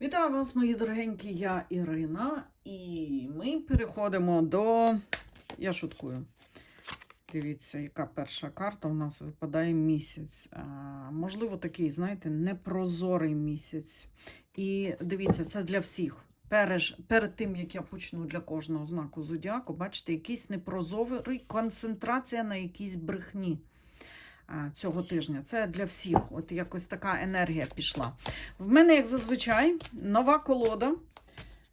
Вітаю вас, мої дорогенькі, я Ірина, і ми переходимо до. Я шуткую. Дивіться, яка перша карта у нас випадає місяць. А, можливо, такий, знаєте, непрозорий місяць. І дивіться, це для всіх. Переж, перед тим, як я почну для кожного знаку зодіаку, бачите, якийсь непрозорий, концентрація на якійсь брехні цього тижня. Це для всіх. От якось така енергія пішла. В мене, як зазвичай, нова колода.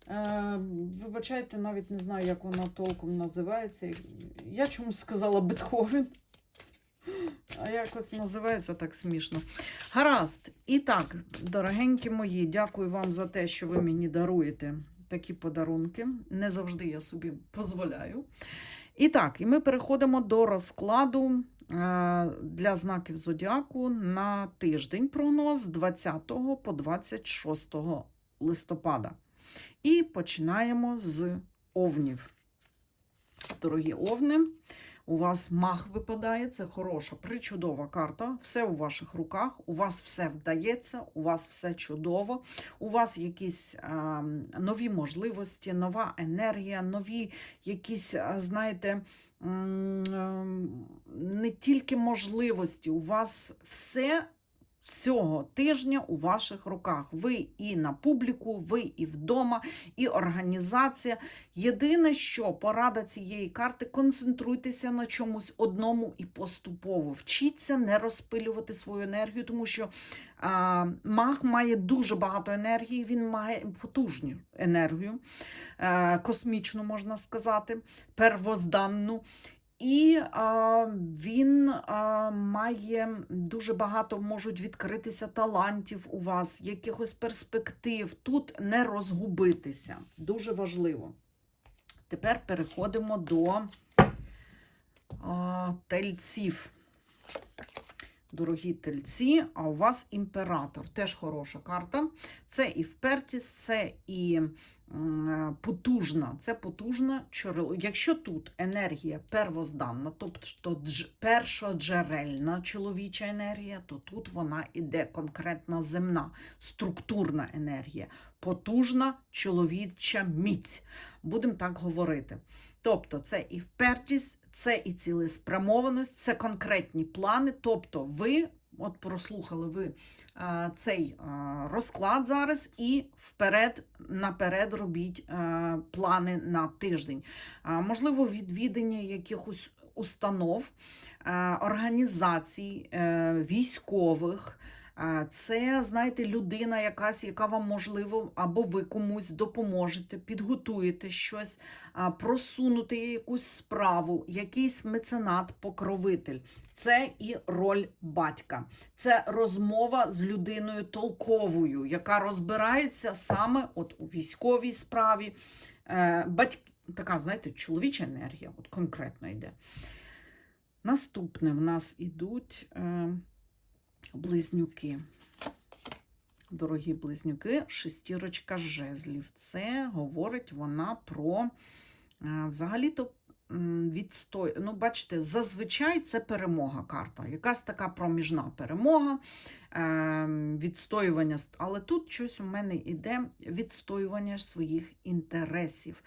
Е, вибачайте, навіть не знаю, як вона толком називається. Я чомусь сказала Бетховен. А якось називається так смішно. Гаразд. І так, дорогенькі мої, дякую вам за те, що ви мені даруєте такі подарунки. Не завжди я собі дозволяю. І так, і ми переходимо до розкладу е, для знаків зодіаку на тиждень прогноз з 20 по 26 листопада. І починаємо з овнів. Дорогі овни, у вас мах випадає, це хороша, причудова карта. Все у ваших руках, у вас все вдається, у вас все чудово, у вас якісь а, нові можливості, нова енергія, нові якісь, знаєте, ем, не тільки можливості, у вас все цього тижня у ваших руках. Ви і на публіку, ви і вдома, і організація. Єдине, що порада цієї карти, концентруйтеся на чомусь одному і поступово. Вчіться не розпилювати свою енергію, тому що а, маг має дуже багато енергії, він має потужну енергію, е, космічну, можна сказати, первозданну. І а, він а, має дуже багато можуть відкритися талантів у вас, якихось перспектив. Тут не розгубитися. Дуже важливо. Тепер переходимо до а, тельців. Дорогі тельці, а у вас імператор. Теж хороша карта. Це і впертість, це і потужна. Це потужна чорило. Якщо тут енергія первозданна, тобто дж- першоджерельна чоловіча енергія, то тут вона іде конкретна земна, структурна енергія, потужна чоловіча міць. Будемо так говорити. Тобто, це і впертість, це і цілеспрямованість, це конкретні плани. Тобто, ви, от прослухали ви е, цей е, розклад зараз, і вперед, наперед робіть е, плани на тиждень. Е, можливо, відвідання якихось установ, е, організацій, е, військових. Це, знаєте, людина якась, яка вам можливо, або ви комусь допоможете, підготуєте щось, просунути якусь справу, якийсь меценат, покровитель. Це і роль батька. Це розмова з людиною толковою, яка розбирається саме от у військовій справі. Е, Батьк... Така, знаєте, чоловіча енергія, от конкретно йде. Наступне в нас ідуть е, близнюки. Дорогі близнюки, шестірочка жезлів. Це говорить вона про е, взагалі-то відстой. Ну, бачите, зазвичай це перемога карта. Якась така проміжна перемога, е, відстоювання. Але тут щось у мене йде відстоювання своїх інтересів.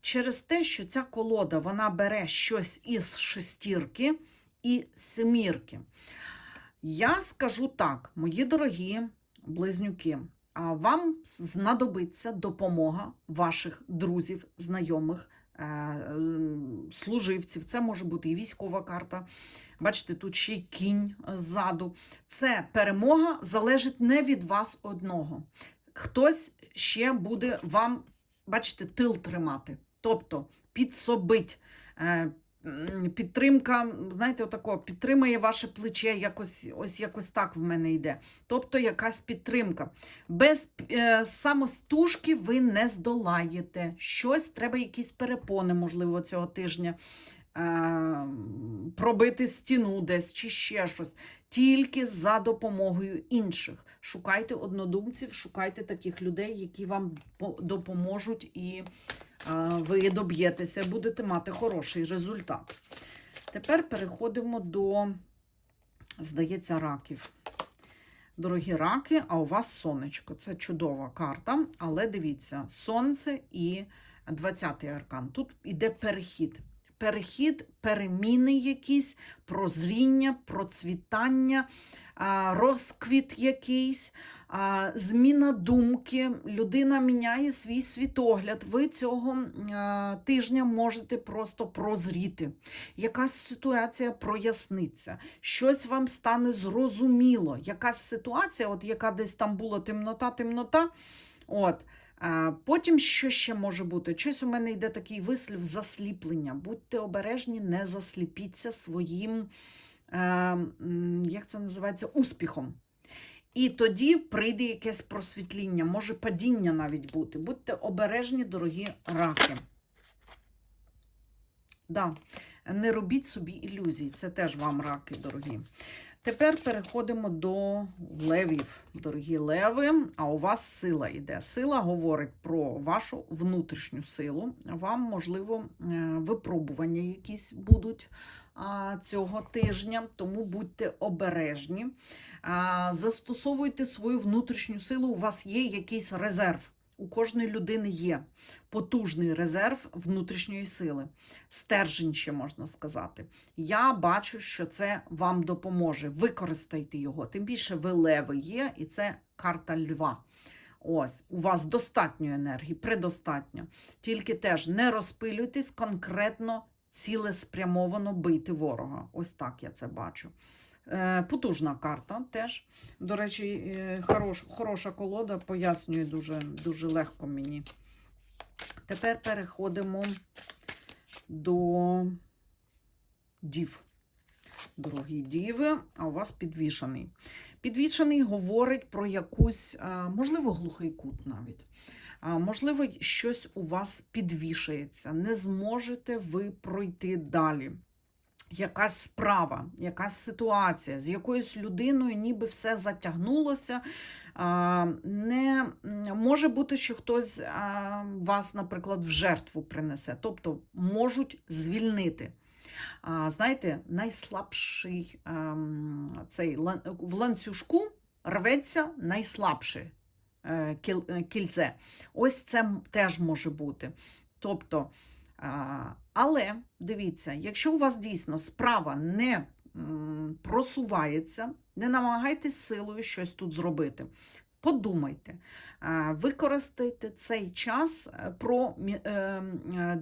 Через те, що ця колода вона бере щось із шестірки і семірки. Я скажу так, мої дорогі близнюки, вам знадобиться допомога ваших друзів, знайомих, е, служивців. Це може бути і військова карта. Бачите, тут ще й кінь ззаду. Це перемога залежить не від вас одного. Хтось ще буде вам, бачите, тил тримати, тобто підсобить. Підтримка, знаєте, отако, підтримує ваше плече, якось, ось якось так в мене йде. Тобто якась підтримка. Без е, самостужки ви не здолаєте. Щось треба, якісь перепони, можливо, цього тижня. Е, пробити стіну десь чи ще щось. Тільки за допомогою інших. Шукайте однодумців, шукайте таких людей, які вам допоможуть, і ви доб'єтеся, будете мати хороший результат. Тепер переходимо до, здається, раків. Дорогі раки, а у вас сонечко. Це чудова карта, але дивіться, сонце і 20-й аркан. Тут іде перехід. Перехід, переміни якісь, прозріння, процвітання, розквіт якийсь, зміна думки. Людина міняє свій світогляд. Ви цього тижня можете просто прозріти. Якась ситуація проясниться, щось вам стане зрозуміло. Якась ситуація, от яка десь там була темнота, темнота. От. Потім що ще може бути? Щось у мене йде такий вислів засліплення. Будьте обережні, не засліпіться своїм, як це називається, успіхом. І тоді прийде якесь просвітління, може падіння навіть бути. Будьте обережні, дорогі раки. Да. Не робіть собі ілюзій, це теж вам раки, дорогі. Тепер переходимо до левів, дорогі леви. А у вас сила йде. Сила говорить про вашу внутрішню силу. Вам, можливо, е, випробування якісь будуть цього тижня, тому будьте обережні. Застосовуйте свою внутрішню силу. У вас є якийсь резерв. У кожної людини є потужний резерв внутрішньої сили, стержень ще можна сказати. Я бачу, що це вам допоможе. Використайте його. Тим більше ви леви є, і це карта льва. Ось, у вас достатньо енергії, предостатньо. Тільки теж не розпилюйтесь конкретно цілеспрямовано бити ворога. Ось так я це бачу. Е, Потужна карта теж. До речі, е, хорош, хороша колода, пояснює дуже, дуже легко мені. Тепер переходимо до дів. Дорогі діви, а у вас підвішений. Підвішений говорить про якусь, можливо, глухий кут навіть. Можливо, щось у вас підвішається. Не зможете ви пройти далі. Якась справа, якась ситуація, з якоюсь людиною ніби все затягнулося. Не може бути, що хтось вас, наприклад, в жертву принесе, тобто можуть звільнити. Знаєте, найслабший ем, цей в ланцюжку рветься найслабше е, е, кільце. Ось це теж може бути. Тобто, але дивіться, якщо у вас дійсно справа не просувається, не намагайтесь силою щось тут зробити. Подумайте, використайте цей час е, про, е, е,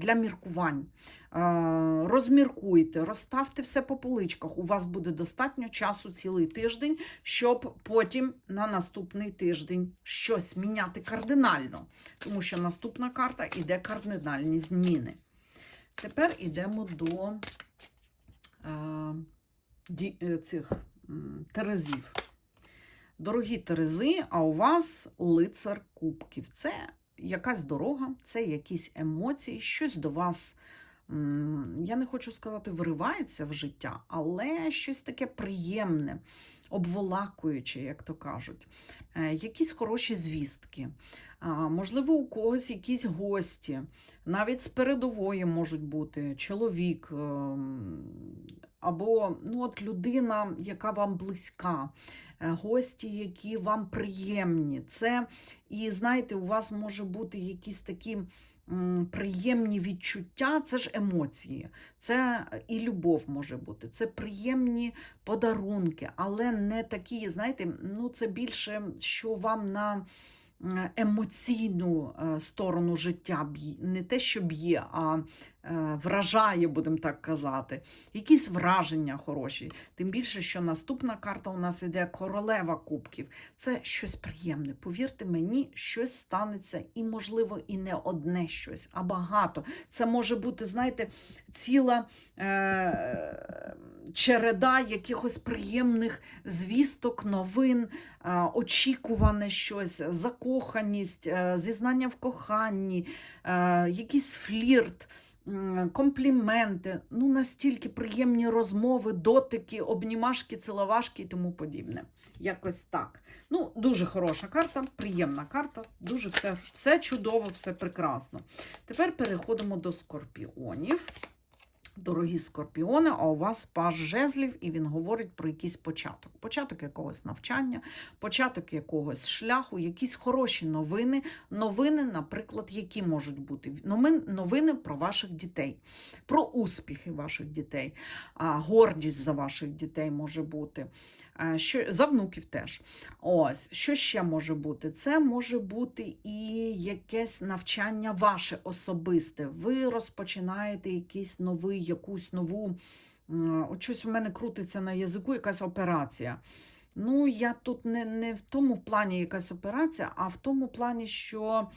для міркувань. Е, Розміркуйте, розставте все по поличках. У вас буде достатньо часу цілий тиждень, щоб потім на наступний тиждень щось міняти кардинально. Тому що наступна карта іде кардинальні зміни. Тепер йдемо до е, цих терезів. Дорогі терези, а у вас лицар кубків. Це якась дорога, це якісь емоції, щось до вас. Я не хочу сказати, виривається в життя, але щось таке приємне, обволакуюче, як то кажуть. Е, Якісь хороші звістки. Можливо, у когось якісь гості, навіть з передової можуть бути чоловік ем, або ну, от людина, яка вам близька, е, гості, які вам приємні. Це, і знаєте, у вас може бути якісь такі приємні відчуття, це ж емоції, це і любов може бути, це приємні подарунки, але не такі, знаєте, ну це більше, що вам на емоційну е, сторону життя б'є, не те, що б'є, а вражає, будемо так казати. Якісь враження хороші. Тим більше, що наступна карта у нас іде королева кубків. Це щось приємне. Повірте мені, щось станеться, і, можливо, і не одне щось, а багато. Це може бути, знаєте, ціла е- череда якихось приємних звісток, новин, е, очікуване щось, закоханість, е, зізнання в коханні, е, якийсь флірт. Компліменти, ну настільки приємні розмови, дотики, обнімашки, ціловашки і тому подібне. Якось так. Ну, дуже хороша карта, приємна карта, дуже все, все чудово, все прекрасно. Тепер переходимо до скорпіонів. Дорогі скорпіони, а у вас паж жезлів, і він говорить про якийсь початок. Початок якогось навчання, початок якогось шляху, якісь хороші новини. Новини, наприклад, які можуть бути новини про ваших дітей, про успіхи ваших дітей, гордість за ваших дітей може бути. Що, за внуків теж. Ось, що ще може бути? Це може бути і якесь навчання ваше особисте. Ви розпочинаєте якийсь новий, якусь нову. От щось у мене крутиться на язику, якась операція. Ну, я тут не, не в тому плані якась операція, а в тому плані, що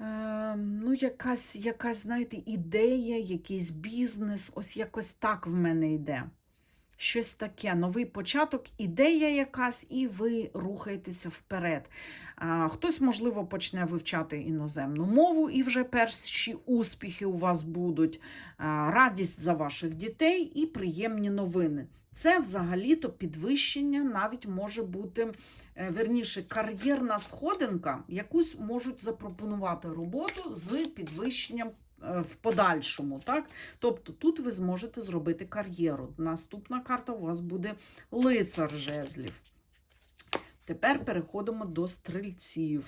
е, ну, якась, якась, знаєте, ідея, якийсь бізнес, ось якось так в мене йде. Щось таке, новий початок, ідея якась, і ви рухаєтеся вперед. Хтось, можливо, почне вивчати іноземну мову, і вже перші успіхи у вас будуть, радість за ваших дітей і приємні новини. Це взагалі-то підвищення навіть може бути, е, верніше, кар'єрна сходинка, якусь можуть запропонувати роботу з підвищенням в подальшому. Так? Тобто тут ви зможете зробити кар'єру. Наступна карта у вас буде лицар жезлів. Тепер переходимо до стрільців.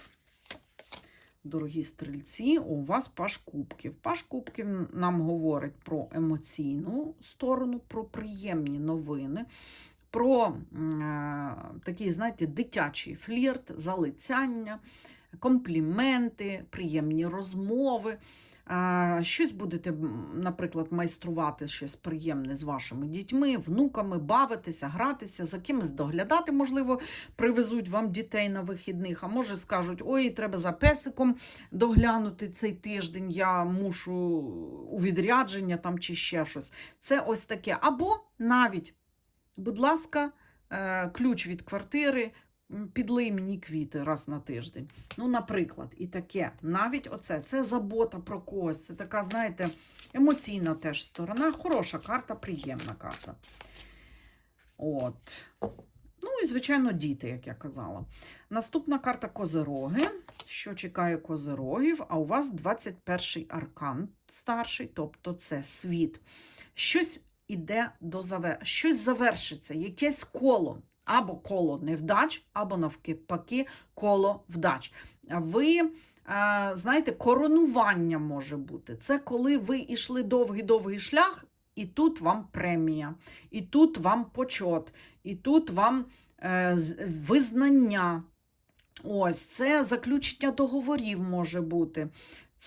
Дорогі стрільці, у вас паш кубків. Паш кубків нам говорить про емоційну сторону, про приємні новини, про е, такий, знаєте, дитячий флірт, залицяння, компліменти, приємні розмови. Щось будете, наприклад, майструвати щось приємне з вашими дітьми, внуками, бавитися, гратися, за кимось доглядати, можливо, привезуть вам дітей на вихідних, а може скажуть, ой, треба за песиком доглянути цей тиждень, я мушу у відрядження там чи ще щось. Це ось таке. Або навіть, будь ласка, е, ключ від квартири. Підлий мені квіти раз на тиждень. Ну, наприклад, і таке. Навіть оце це забота про когось. Це така, знаєте, емоційна теж сторона. Хороша карта, приємна карта. От. Ну і, звичайно, діти, як я казала. Наступна карта Козероги. Що чекає козерогів? А у вас 21-й аркан старший, тобто це світ. Щось іде до завер... щось завершиться, якесь коло. Або коло невдач, або навпаки коло вдач. Ви, е, знаєте, коронування може бути. Це коли ви йшли довгий-довгий шлях, і тут вам премія, і тут вам почот, і тут вам е, визнання. Ось це заключення договорів може бути.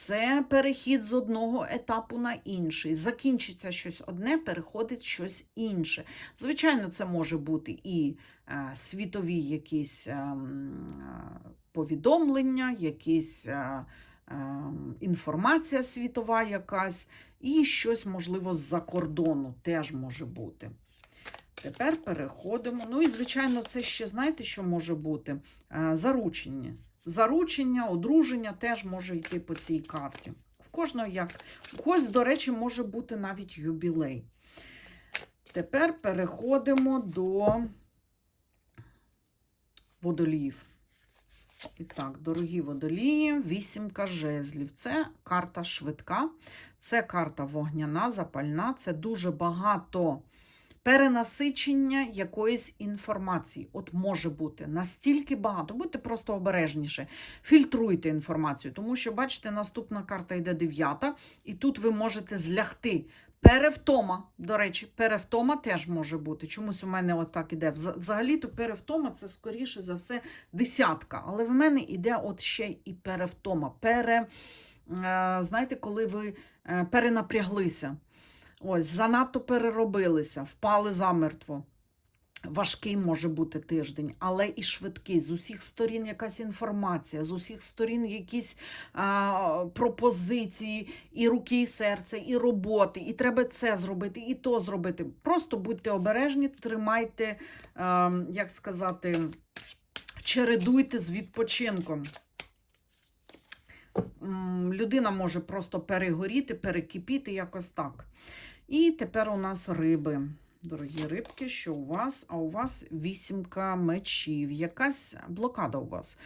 Це перехід з одного етапу на інший. Закінчиться щось одне, переходить щось інше. Звичайно, це може бути і е, світові якісь ем, е, повідомлення, якісь е, ем, інформація світова якась, і щось, можливо, з-за кордону теж може бути. Тепер переходимо. Ну і, звичайно, це ще, знаєте, що може бути? Заручення. Заручення, одруження теж може йти по цій карті. В кожного як. У когось, до речі, може бути навіть юбілей. Тепер переходимо до водоліїв. І так, дорогі водолії, вісімка жезлів. Це карта швидка, це карта вогняна, запальна, це дуже багато перенасичення якоїсь інформації. От може бути настільки багато. Будьте просто обережніше. Фільтруйте інформацію, тому що, бачите, наступна карта йде дев'ята, і тут ви можете злягти. Перевтома, до речі, перевтома теж може бути. Чомусь у мене от так іде. Взагалі-то перевтома це скоріше за все десятка. Але в мене іде от ще і перевтома. Пере, е, знаєте, коли ви е, перенапряглися. Ось, занадто переробилися, впали замертво. Важкий може бути тиждень, але і швидкий. З усіх сторін якась інформація, з усіх сторін якісь а, пропозиції, і руки, і серце, і роботи, і треба це зробити, і то зробити. Просто будьте обережні, тримайте, а, як сказати, чередуйте з відпочинком. Людина може просто перегоріти, перекипіти, якось так. І тепер у нас риби. Дорогі рибки, що у вас? А у вас вісімка мечів. Якась блокада у вас.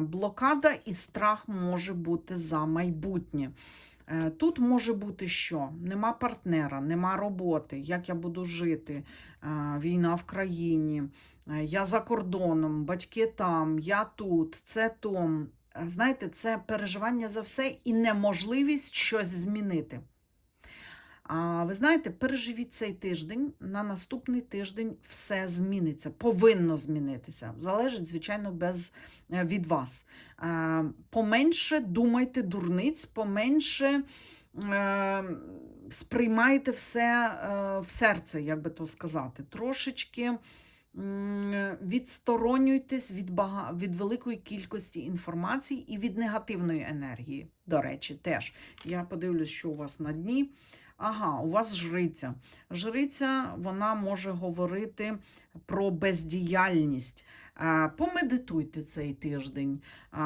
Блокада і страх може бути за майбутнє. Е, Тут може бути що? Нема партнера, нема роботи, як я буду жити, Е, війна в країні, е, я за кордоном, батьки там, я тут, це том. Знаєте, це переживання за все і неможливість щось змінити. А ви знаєте, переживіть цей тиждень, на наступний тиждень все зміниться, повинно змінитися. Залежить, звичайно, без, е, від вас. Е, Поменше думайте дурниць, поменше е, сприймайте все в серце, як би то сказати. Трошечки відсторонюйтесь від, бага... від великої кількості інформації і від негативної енергії. До речі, теж. Я подивлюсь, що у вас на дні. Ага, у вас жриця. Жриця вона може говорити про бездіяльність. Помедитуйте цей тиждень,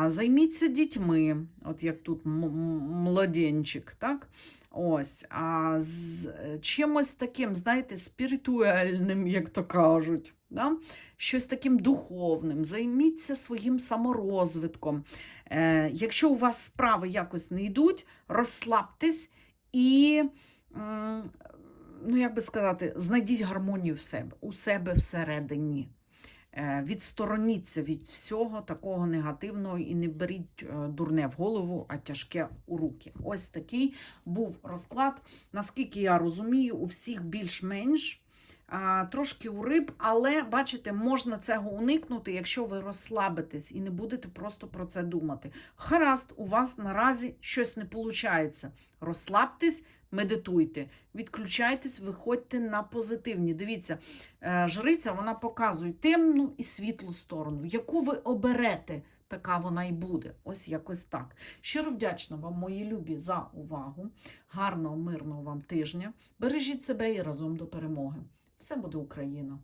займіться дітьми, от як тут младенчик, так? Ось, а з е, чимось таким, знаєте, спіритуальним, як то кажуть, да? щось таким духовним. Займіться своїм саморозвитком. Е, якщо у вас справи якось не йдуть, розслабтесь і, ну як би сказати, знайдіть гармонію в себе, у себе всередині. Е, Відстороніться від всього такого негативного і не беріть е, дурне в голову, а тяжке у руки. Ось такий був розклад. Наскільки я розумію, у всіх більш-менш. Трошки у риб, але бачите, можна цього уникнути, якщо ви розслабитесь і не будете просто про це думати. Гаразд, у вас наразі щось не виходить. Розслабтесь, медитуйте, відключайтесь, виходьте на позитивні. Дивіться, е, жриця вона показує темну і світлу сторону. Яку ви оберете, така вона і буде. Ось якось так. Щиро вдячна вам, мої любі, за увагу. Гарного, мирного вам тижня. Бережіть себе і разом до перемоги. Все буде Україна!